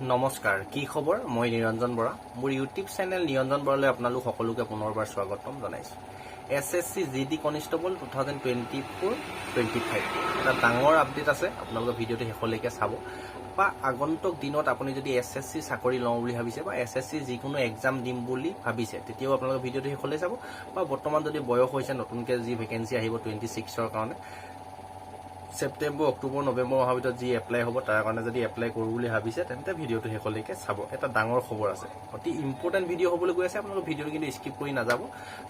নমস্কাৰ, কি খবৰ? মই নিৰঞ্জন বৰা। মোৰ ইউটিউব চেনেল নিৰঞ্জন বৰালৈ আপোনালোক সকলোকে পুনৰবাৰ স্বাগতম জনাইছোঁ। S S C G D constable two thousand twenty four, twenty five. এটা ডাঙৰ আপডেট আছে, আপোনালোকে ভিডিঅ'টো শেষলৈকে চাব। বা আগন্তুক দিনত আপুনি যদি এছ এছ চি চাকৰি লওঁ বুলি ভাবিছে বা এছ এছ চি যিকোনো এক্সাম দিম বুলি ভাবিছে, তেতিয়াও আপোনালোকে ভিডিঅ'টো শেষলৈ চাব। বা বৰ্তমান যদি বয়স হৈছে, নতুনকৈ যি ভেকেঞ্চি আহিব টুৱেণ্টি ছিক্সৰ কাৰণে ছেপ্টেম্বৰ অক্টোবৰ নৱেম্বৰ মাহৰ ভিতৰত যি এপ্লাই হ'ব, তাৰ কাৰণে যদি এপ্লাই কৰোঁ বুলি ভাবিছে, তেন্তে ভিডিঅ'টো শেষলৈকে চাব। এটা ডাঙৰ খবৰ আছে। অতি ইম্পৰ্টেণ্ট ভিডিঅ' হ'বলৈ গৈ আছে, আপোনালোকে ভিডিঅ'টো কিন্তু স্কিপ কৰি নাযাব।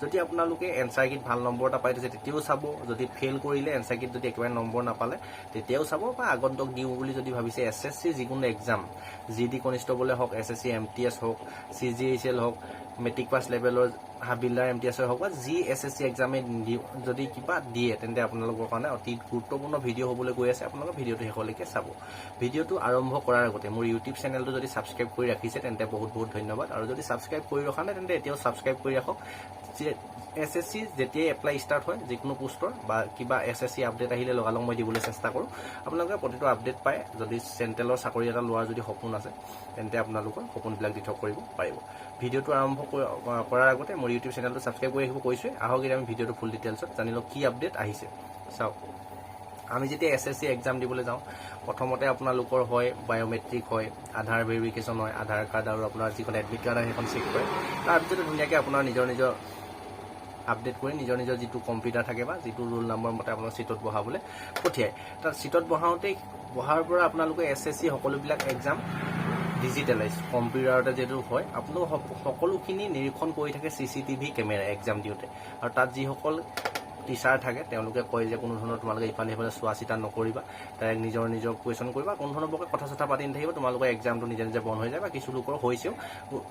যদি আপোনালোকে এনচাৰ কিট ভালো নম্বৰ এটা পাই থৈছে তেতিয়াও চাব। যদি ফেইল কৰিলে এনচাৰ কিট যদি একেবাৰে নম্বৰ নাপালে, তেতিয়াও চাব। বা আগন্তুক দিওঁ বুলি যদি ভাবিছে এছ এছ চি যিকোনো এক্সাম জি ডি কনিষ্টেবলে হওক S S C M T S হওক চি জি এইচ এল হওক মেট্ৰিক পাছ লেভেলৰ হাবিলদাৰ এম টি এছৰ হওক বা যি এছ এছ চি এক্সামে যদি কিবা দিয়ে, তেন্তে আপোনালোকৰ কাৰণে অতি গুৰুত্বপূৰ্ণ ভিডিঅ' হ'বলৈ গৈ আছে। আপোনালোকে ভিডিঅ'টো শেষলৈকে চাব। ভিডিঅ'টো আৰম্ভ কৰাৰ আগতে মোৰ ইউটিউব চেনেলটো যদি ছাবস্ক্ৰাইব কৰি ৰাখিছে, তেন্তে বহুত বহুত ধন্যবাদ। আৰু যদি ছাবস্ক্ৰাইব কৰি ৰখা নাই, তেন্তে এতিয়াও ছাবস্ক্ৰাইব কৰি ৰাখক। এছ এছ চি যেতিয়াই এপ্লাই ষ্টাৰ্ট হয়, যিকোনো পোষ্টৰ বা কিবা এছ এছ চি আপডেট আহিলে লগালগ মই দিবলৈ চেষ্টা কৰোঁ। আপোনালোকে প্ৰতিটো আপডেট পায়, যদি চেণ্ট্ৰেলৰ চাকৰি এটা লোৱাৰ যদি সপোন আছে, তেন্তে আপোনালোকৰ সপোনবিলাক দিঠক কৰিব পাৰিব ভিডিঅ'টো আৰম্ভ কৰা- কৰাৰ আগতে মোৰ ইউটিউব চেনেলটো ছাবস্ক্ৰাইব কৰি ৰাখিব কৈছোঁৱে আহক এতিয়া আমি ভিডিঅ'টো ফুল ডিটেইলছত জানি লওঁ কি আপডেট আহিছে। চাওক, আমি যেতিয়া এছ এছ চি এক্সাম দিবলৈ যাওঁ, প্ৰথমতে আপোনালোকৰ হয় বায়'মেট্ৰিক হয়, আধাৰ ভেৰিফিকেশ্যন হয়, আধাৰ কাৰ্ড আৰু আপোনাৰ যিখন এডমিট কাৰ্ড হয়, সেইখন চেক কৰে। তাৰপিছতে ধুনীয়াকৈ আপোনাৰ নিজৰ নিজৰ আপডেট কৰি নিজৰ নিজৰ যিটো কম্পিউটাৰ থাকে বা যিটো ৰোল নাম্বাৰ মতে আপোনাৰ চিটত বহাবলৈ পঠিয়ায়। তাত চিটত বহাওঁতেই বহাৰ পৰা আপোনালোকে এছ এছ চি সকলোবিলাক এক্সাম ডিজিটেলাইজ কম্পিউটাৰতে যিহেতু হয় আপোনালোক সক- সকলোখিনি নিৰীক্ষণ কৰি থাকে C C TV camera exam দিওঁতে। আৰু তাত যিসকল টিচাৰ থাকে, তেওঁলোকে কয় যে কোনো ধৰণৰ তোমালোকে ইফালে সিফালে চোৱা চিতা নকৰিবা, ডাইৰেক্ট নিজৰ নিজৰ কুৱেশ্যন কৰিবা, কোনো ধৰণৰ বৰকৈ কথা চথা পাতি নাথাকিব, তোমালোকৰ এক্সামটো নিজে নিজে বন্ধ হৈ যায় বা কিছু লোকৰ হৈছেও।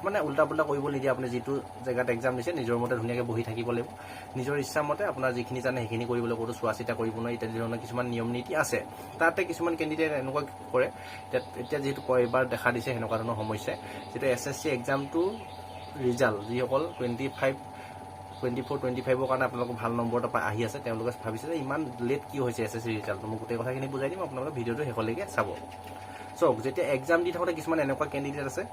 মানে উল্টা পুল্টা কৰিব নিদিয়ে আপুনি যিটো জেগাত এক্সাম দিছে, নিজৰ মতে ধুনীয়াকৈ বহি থাকিব লাগিব। নিজৰ ইচ্ছা মতে আপোনাৰ যিখিনি জানে সেইখিনি কৰিবলৈ ক'তো চোৱা চিতা কৰিব নোৱাৰি ইত্যাদি ধৰণৰ কিছুমান নিয়ম নীতি আছে। তাতে কিছুমান কেণ্ডিডেট এনেকুৱা কৰে, এতিয়া যিহেতু ক- এইবাৰ দেখা দিছে, সেনেকুৱা ধৰণৰ সমস্যাই যেতিয়া এছ এছ চি এক্সামটো ৰিজাল্ট যিসকল twenty five twenty four twenty ফাইভৰ কাৰণে আপোনালোকৰ ভালো নম্বৰ এটা আহি আছে। তেওঁলোকে ভাবিছে যে ইমান লেট কি হৈছে এছ এছ চি ৰিজাল্টটো মই গোটেই কথাখিনি বুজাই দিম, আপোনালোকে ভিডিঅ'টো শেষলৈকে চাব। চাওক, যেতিয়া এক্সাম দি থাকোঁতে কিছুমান এনেকুৱা কেণ্ডিডেট আছে।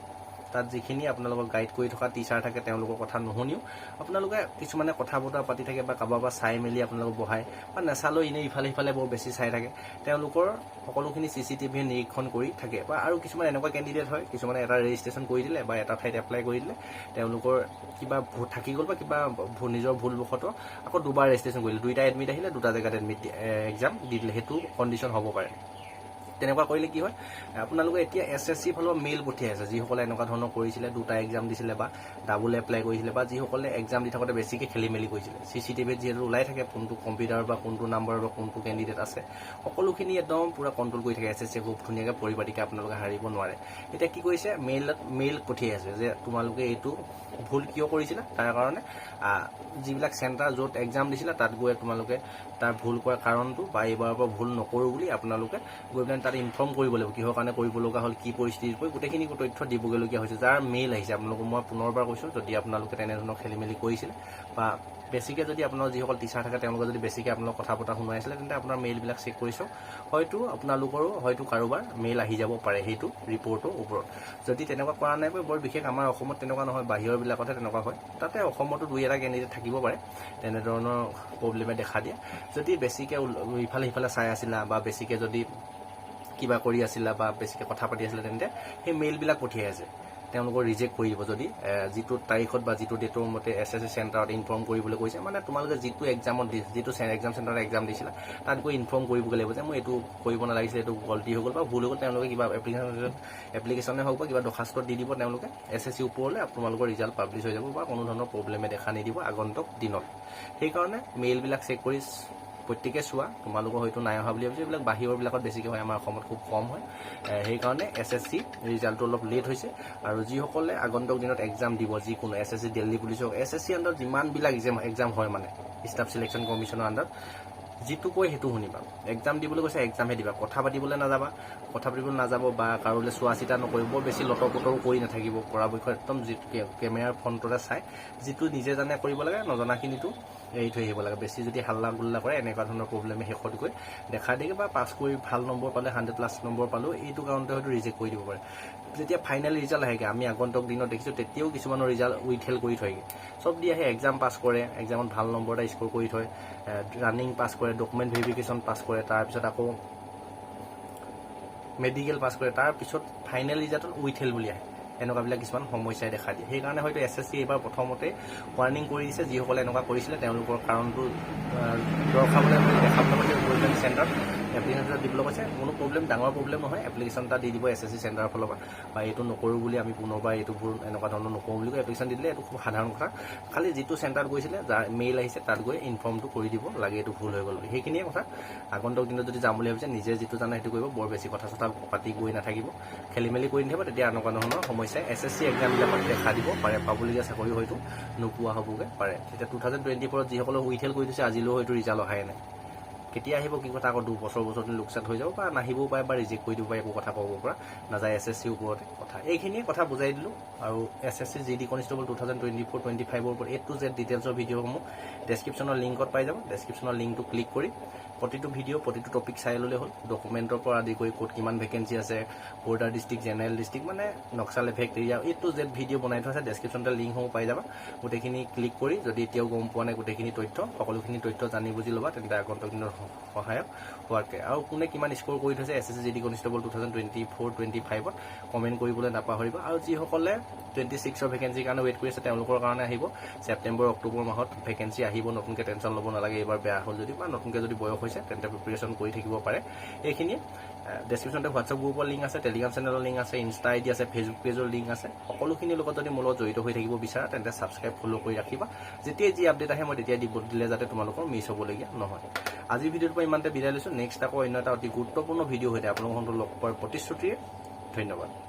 তাত যিখিনি আপোনালোকক গাইড কৰি থকা টিচাৰ থাকে তেওঁলোকৰ কথা নুশুনিও। আপোনালোকে কিছুমানে কথা বতৰা পাতি থাকে বা কাৰোবাৰ পৰা চাই মেলি আপোনালোকক বহায় বা নেচালেও এনেই ইফালে সিফালে বৰ বেছি চাই থাকে। তেওঁলোকৰ সকলোখিনি চি চি টিভিয়ে নিৰীক্ষণ কৰি থাকে বা আৰু কিছুমান এনেকুৱা কেণ্ডিডেট হয় কিছুমানে এটা ৰেজিষ্ট্ৰেশ্যন কৰি দিলে বা এটা ঠাইত এপ্লাই কৰি দিলে। তেওঁলোকৰ কিবা ভুল থাকি গ'ল বা কিবা নিজৰ ভুলবশতঃ আকৌ দুবাৰ ৰেজিষ্ট্ৰেশ্যন কৰিলে। দুইটা এডমিট আহিলে দুটা জেগাত এডমিট এক্সাম দি দিলে। সেইটো কণ্ডিশ্যন হ'ব পাৰে। তেনেকুৱা কৰিলে কি হয় আপোনালোকে এতিয়া এছ এছ চি ফালৰ মেইল পঠিয়াই আছে, যিসকলে এনেকুৱা ধৰণৰ কৰিছিলে, দুটা এক্সাম দিছিলে বা ডাবল এপ্লাই কৰিছিলে বা যিসকলে এক্সাম দি থাকোঁতে বেছিকৈ খেলি মেলি কৰিছিলে। চি চি টিভিত যিহেতু ওলাই থাকে, কোনটো কম্পিউটাৰ বা কোনটো নাম্বাৰ বা কোনটো কেণ্ডিডেট আছে, সকলোখিনি একদম পূৰা কণ্ট্ৰল কৰি থাকে এছ এছ চি খুব ধুনীয়াকৈ পৰিপাটিকৈ আপোনালোকে হাৰিব নোৱাৰে। এতিয়া কি কৰিছে মেইলত মেইল পঠিয়াই আছে যে তোমালোকে এইটো ভুল কিয় কৰিছিলা, তাৰ কাৰণে যিবিলাক চেণ্টাৰ য'ত এক্সাম দিছিলা, তাত গৈ তোমালোকে তাৰ ভুল কৰাৰ কাৰণটো বা এইবাৰৰ পৰা ভুল নকৰোঁ বুলি আপোনালোকে গৈ পেলাই তাত ইনফৰ্ম কৰিব লাগিব কিহৰ কাৰণে কৰিব লগা হ'ল, কি পৰিস্থিতিত পৰি গোটেইখিনি তথ্য দিবগৈলগীয়া হৈছে। যাৰ মেইল আহিছে, আপোনালোকক মই পুনৰবাৰ কৈছোঁ, যদি আপোনালোকে তেনেধৰণৰ খেলি মেলি কৰিছিলে বা বেছিকৈ যদি আপোনাৰ যিসকল টিচাৰ থাকে, তেওঁলোকে যদি বেছিকৈ আপোনালোক কথা বতৰা শুনাইছিলে তেন্তে আপোনাৰ মেইলবিলাক চেক কৰি হয়তো আপোনালোকৰো, হয়তো কাৰোবাৰ মেইল আহি যাব পাৰে সেইটো ৰিপৰ্টৰ ওপৰত। যদি তেনেকুৱা কৰা নাই বৰ বিশেষ আমাৰ অসমত তেনেকুৱা নহয়, বাহিৰৰবিলাকতহে তেনেকুৱা হয়, তাতে অসমতো দুই এটা কেণ্ডিডেট থাকিব পাৰে, তেনেধৰণৰ প্ৰব্লেমে দেখা দিয়ে। যদি বেছিকৈ ইফালে সিফালে চাই আছিলা বা বেছিকৈ যদি কিবা কৰি আছিলা বা বেছিকৈ কথা পাতি আছিলা তেন্তে, সেই মেইলবিলাক পঠিয়াই আছে। তেওঁলোকৰ ৰিজেক্ট কৰি দিব যদি যিটো তাৰিখত বা যিটো ডেটৰ মতে এছ এছ চি চেণ্টাৰত ইনফৰ্ম কৰিবলৈ কৈছে মানে তোমালোকে যিটো এক্সামত দি যিটো এক্সাম চেণ্টাৰত এক্সাম দিছিলা, তাত গৈ ইনফৰ্ম কৰিবগৈ লাগিব যে মই এইটো কৰিব নালাগিছিলে, এইটো গলটি হৈ গ'ল বা ভুল হৈ গ'ল, তেওঁলোকে কিবা এপ্লিকেশ্যন এপ্লিকেশ্যনে হওক বা কিবা দৰ্খাস্ত দি দিব তেওঁলোকে এছ এছ চি ওপৰলৈ তোমালোকৰ ৰিজাল্ট পাব্লিছ হৈ যাব বা কোনো ধৰণৰ প্ৰব্লেমে দেখা নিদিব আগন্তুক দিনত। সেইকাৰণে মেইলবিলাক চেক কৰি প্ৰত্যেকে চোৱা, তোমালোকৰ হয়তো নাই অহা বুলি ভাবিছোঁ, এইবিলাক বাহিৰৰবিলাকত বেছিকৈ হয়, আমাৰ অসমত খুব কম হয়। সেইকাৰণে এছ এছ চি ৰিজাল্টটো অলপ লেট হৈছে আৰু যিসকলে আগন্তুক দিনত এক্সাম দিব, যিকোনো S S C Delhi police হওক এছ এছ চি আণ্ডাৰত যিমানবিলাক এক্সাম এক্সাম হয় মানে ষ্টাফ চিলেকশ্যন কমিশ্যনৰ আণ্ডাৰত যিটো কয় সেইটো শুনিবা। এক্সাম দিবলৈ কৈছে এক্সামহে দিবা। কথা পাতিবলৈ নাযাবা। কথা পাতিবলৈ নাযাব বা কাৰোলৈ চোৱা চিতা নকৰিব বেছি লটৰ পটৰো কৰি নাথাকিব পৰাপক্ষত একদম যিটো কেমেৰাৰ ফ্ৰণ্টতে চাই, যিটো নিজে জানে কৰিব লাগে নজনাখিনিতো এৰি থৈ আহিব লাগে। বেছি যদি হাল্লা গোল্লা কৰে, এনেকুৱা ধৰণৰ প্ৰব্লেমে শেষত গৈ দেখা দিয়ে বা পাছ কৰি ভালো নম্বৰ পালে হাণ্ড্ৰেড প্লাছ নম্বৰ পালেও, এইটো কাৰণতে হয়তো ৰিজেক্ট কৰি দিব পাৰে। যেতিয়া ফাইনেল ৰিজাল্ট আহেগৈ, আমি আগন্তুক দিনত দেখিছোঁ, তেতিয়াও কিছুমানৰ ৰিজাল্ট উইথ হেল্ড কৰি থয়গৈ। চব দি আহে এক্সাম পাছ কৰে এক্সামত ভালো নম্বৰ এটা স্ক'ৰ কৰি থয় ৰানিং পাছ কৰে ডকুমেণ্ট ভেৰিফিকেশ্যন পাছ কৰে, তাৰপিছত আকৌ মেডিকেল পাছ কৰে, তাৰপিছত ফাইনেল ৰিজাল্টত উইথ হেল্ড বুলি আহে। এনেকুৱাবিলাক কিছুমান সমস্যাই দেখা দিয়ে। সেইকাৰণে হয়তো এছ এছ চি এইবাৰ প্ৰথমতে ৱাৰ্ণিং কৰি দিছে, যিসকলে এনেকুৱা কৰিছিলে, তেওঁলোকৰ কাৰণটো দৰ্শাবলৈ দেখাবলৈ মানে চেণ্টাৰত এপ্লিকেশ্যন এটা দিবলৈ কৈছে, কোনো প্ৰব্লেম ডাঙৰ প্ৰব্লেম নহয় এপ্লিকেশ্যন এটা দি দিব এছ এছ চি চেণ্টাৰৰ ফালৰ পৰা। বা এইটো নকৰোঁ বুলি আমি পুনৰবাৰ এইটো ভুল, এনেকুৱা ধৰণৰ নকৰোঁ বুলি কৈ এপ্লিকেশ্যন দিলে, এইটো খুব সাধাৰণ কথা। খালি যিটো চেণ্টাৰত গৈছিলে যাৰ মেইল আহিছে, তাত গৈ ইনফৰ্মটো কৰি দিব, লাগে এইটো ভুল হৈ গ'ল সেইখিনিয়ে কথা। আগন্তুক দিনত যদি যাম বুলি ভাবিছে, নিজে যিটো জানে সেইটো কৰিব, বৰ বেছি কথা চথা পাতি গৈ নাথাকিব। খেলি মেলি কৰি নাথাকিব, তেতিয়া এনেকুৱা ধৰণৰ সমস্যাই এছ এছ চি এক্সামবিলাকত দেখা দিব, পাৰে। পাবলগীয়া চাকৰি হয়তো নোপোৱা হ'বগৈ, পাৰে। তেতিয়া টু থাউজেণ্ড টুৱেণ্টি ফ'ৰত যিসকলে উইথেল কৰি দিছে আজিলৈও হয়তো ৰিজাল্ট অহাই নাই। কেতিয়া আহিব, কি কথা, আকৌ দুবছৰ বছৰ লোকচান হৈ যাব, বা নাহিবও পাৰে বা ৰিজেক্ট কৰি দিব পাৰে একো কথা ক'ব পৰা। নাযায় এছ এছ চিৰ ওপৰতে কথা। এইখিনিয়ে কথা বুজাই দিলোঁ। আৰু S S C G D constable two thousand twenty four twenty ফাইভৰ ওপৰত এ টু জেড ডিটেইলছৰ ভিডিঅ'সমূহ ডেছক্ৰিপশ্যনৰ লিংকত পাই যাব। ডেছক্ৰিপশ্যনৰ লিংকটো ক্লিক কৰি প্ৰতিটো ভিডিঅ' প্ৰতিটো টপিক চাই ল'লে হ'ল। ডকুমেণ্টৰ পৰা আদি কৰি ক'ত কিমান ভেকেঞ্চি আছে, বৰ্ডাৰ ডিষ্ট্ৰিক্ট জেনেৰেল ডিষ্ট্ৰিক্ট মানে নক্সাল এফেক্ট এৰিয়া এই টু জেড ভিডিঅ' বনাই থোৱা আছে। ডেছক্ৰিপশ্যনতে লিংকসমূহ পাই যাবা। গোটেইখিনি ক্লিক কৰি যদি এতিয়াও গম পোৱা নাই গোটেইখিনি তথ্য, সকলোখিনি তথ্য জানি বুজি ল'বা, তেন্তে আগন্তুক দিনৰ সহায়ক হোৱাকৈ আৰু কোনে কিমান স্ক'ৰ কৰি থৈছে S S C G D constable two thousand twenty four twenty ফাইভত comment কৰিবলৈ নাপাহৰিবা। আৰু যিসকলে টুৱেণ্টি ছিক্সৰ ভেকেঞ্চিৰ কাৰণে ৱেইট কৰি আছে, তেওঁলোকৰ কাৰণে আহিব। ছেপ্টেম্বৰ অক্টোবৰ মাহত ভেকেঞ্চি আহিব, নতুনকৈ টেনশ্যন ল'ব নালাগে, এইবাৰ বেয়া হ'ল যদি বা নতুনকৈ যদি বয়স হৈছে, তেন্তে প্ৰিপেৰেশ্যন কৰি থাকিব পাৰে। এইখিনিয়ে ডেছক্ৰিপশ্যনতে হোৱাটছআপ গ্ৰুপৰ লিংক আছে টেলিগ্ৰাম চেনেলৰ লিংক আছে ইনষ্টা আই আছে ফেচবুক পেজৰ লিংক আছে। সকলোখিনিৰ লগত যদি মোৰ লগত জড়িত হৈ থাকিব বিচাৰা, তেন্তে ছাবস্ক্ৰাইব ফ'ল' কৰি ৰাখিবা। যেতিয়াই যি আপডেট আহে, মই তেতিয়া দিব দিলে যাতে তোমালোকৰ মিছ হ'বলগীয়া নহয়। আজিৰ ভিডিঅ'টোৰ পৰা ইমানতে বিদায় লৈছোঁ। নেক্সট আকৌ অন্য এটা অতি গুৰুত্বপূৰ্ণ ভিডিঅ' সৈতে আপোনালোকৰ লগ পোৱাৰ প্ৰতিশ্ৰুতিৰে ধন্যবাদ।